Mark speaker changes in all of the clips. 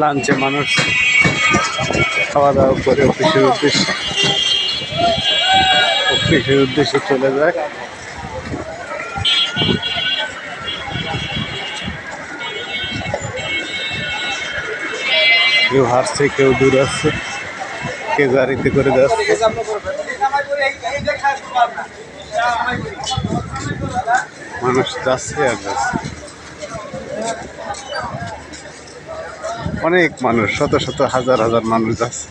Speaker 1: লাঞ্চে মানুষ খাওয়া দাওয়া করে অফিসের উদ্দেশ্যে। অফিসের উদ্দেশ্যে চলে যায়। কেউ হারছে কেউ দূর আসছে, কেউ গাড়িতে করে যাচ্ছে। মানুষ যাচ্ছে আর যাচ্ছে। অনেক মানুষ শত শত হাজার হাজার মানুষ যাচ্ছে।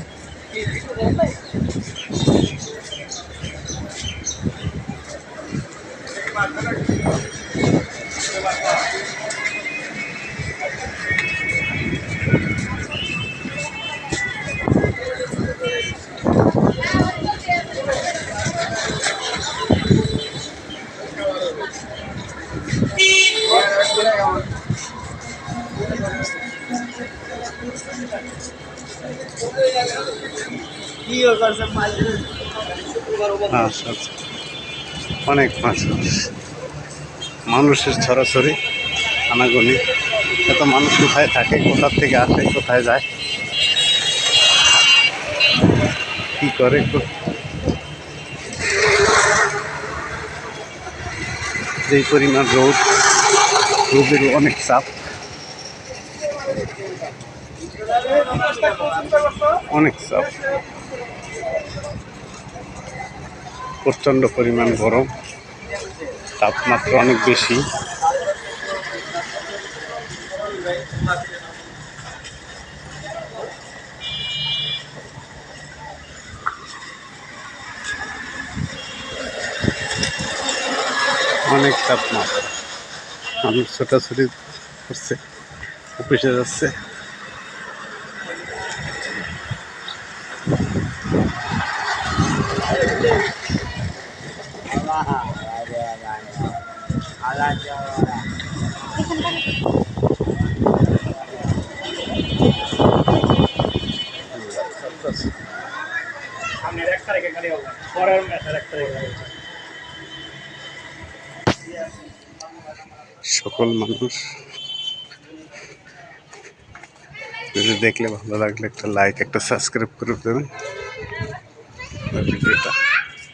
Speaker 1: আচ্ছা আচ্ছা। অনেক মানুষ মানুষের ছড়াছড়ি, আনাগনি। এত মানুষ কোথায় থাকে, কোথার থেকে আসে, কোথায় যায়? কি করে যেই পরিমাণ রোদ রোদের অনেক চাপ। অনেক চাপ। প্রচণ্ড পরিমাণ গরম। তাপমাত্রা অনেক বেশি। অনেক তাপমাত্রা। মানুষ ছোটাছুটি করছে। অফিসে যাচ্ছে। সকল মানুষ যদি দেখলে ভালো লাগলে একটা লাইক একটা সাবস্ক্রাইব করে দেবেন। ভিডিওটা